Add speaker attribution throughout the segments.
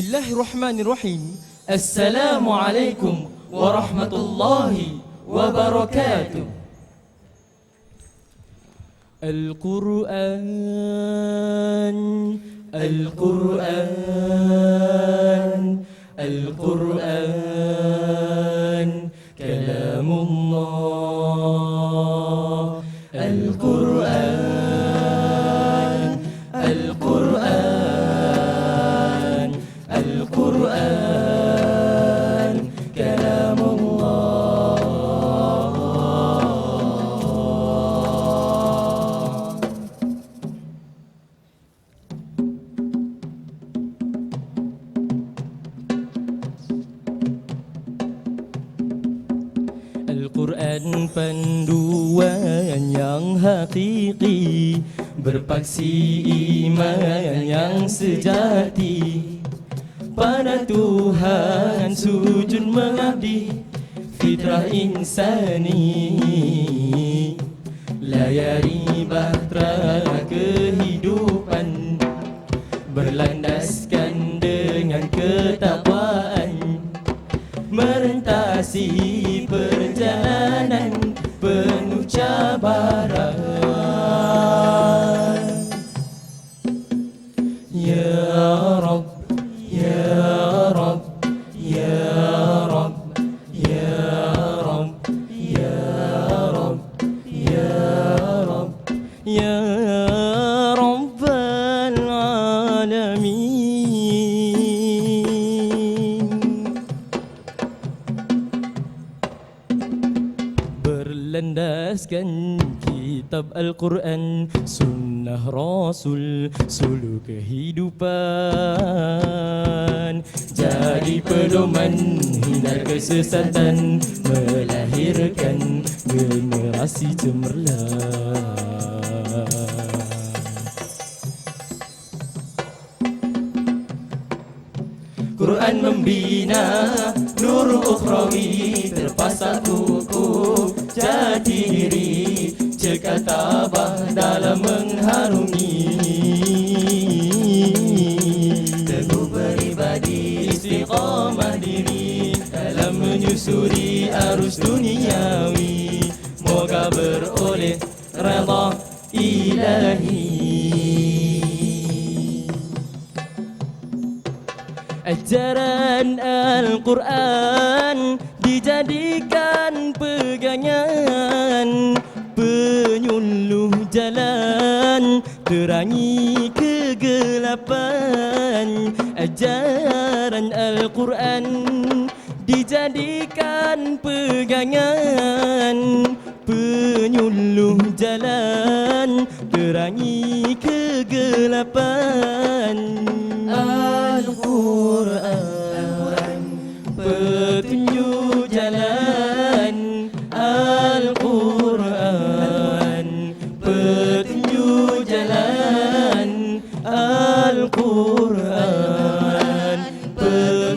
Speaker 1: الله الرحمن الرحيم السلام عليكم ورحمة الله وبركاته القرآن القرآن القرآن كلام الله hakiki Berpaksi iman yang sejati. Pada Tuhan sujud mengabdi Fitrah insani. Layari bahtera kehidupan Berlandaskan dengan ketakwaan Berlandaskan kitab Al-Quran Sunnah Rasul Sulu kehidupan. Jadi pedoman Hindar kesesatan Melahirkan generasi cemerlang. Quran membina Nur ukhrawi Terpasang Cekal tabah dalam mengharungi. Teguh peribadi Istiqamah diri Dalam menyusuri arus duniawi. Moga beroleh Reda ilahi. Ajaran Al-Quran dijadikan pegangan jalan terangi kegelapan. Ajaran Al-Quran dijadikan pegangan. Penyuluh jalan terangi kegelapan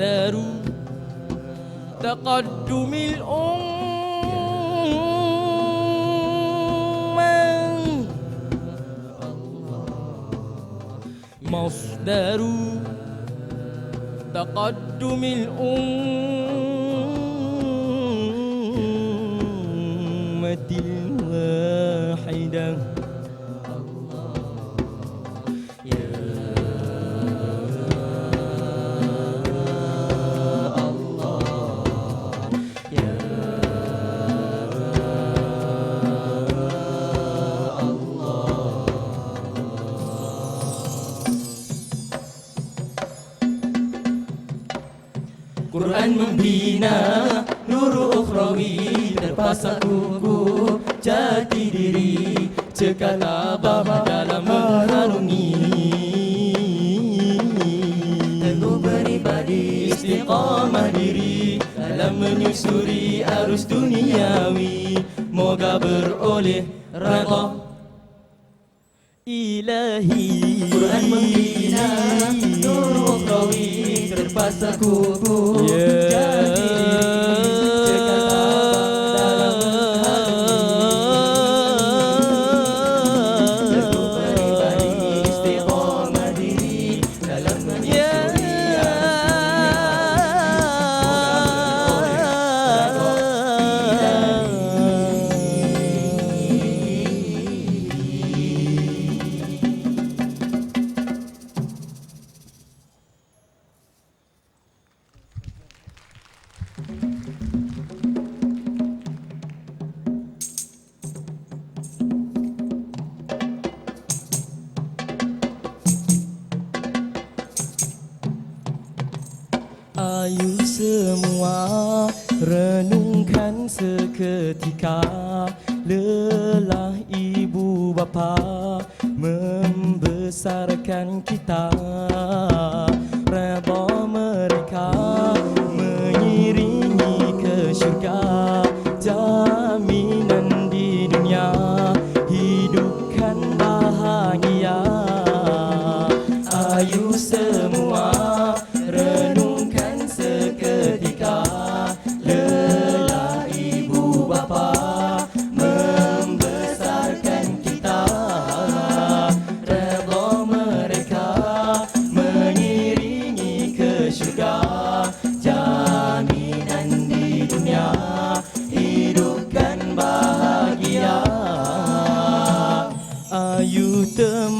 Speaker 1: مصدر تقدم الأمة مصدر تقدم الأمة الواحدة. Quran membina. Nuru ukhrawi Terpasang kuku Jati diri. Cekal abah dalam mengharungi. Teguh peribadi Istiqamah diri Dalam menyusuri arus duniawi. Moga beroleh redha Ilahi.
Speaker 2: Quran membina. Nur ukhrawi Pas aku
Speaker 1: pun yeah. jadi seketika Lelah ibu bapa membesarkan kita อยู่เติม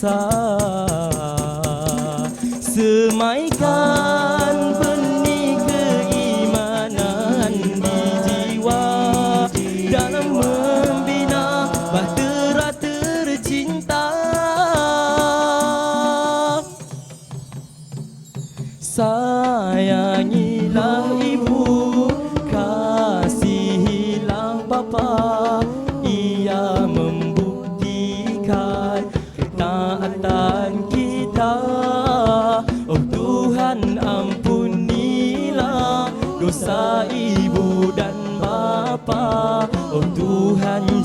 Speaker 1: ษา สื่อหมายการบุญนี้คืออีมานานบีจีวา dalam membina bahtera tercinta sayangilah ibu kasihilah bapa Tuhan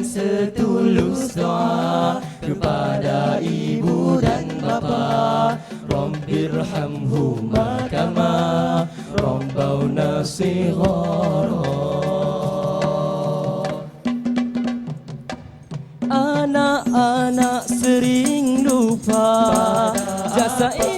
Speaker 1: Setulus doa kepada ibu dan bapa. Rabbirhamhuma kama Rabbawna sighara Anak-anak sering lupa Jasa ibu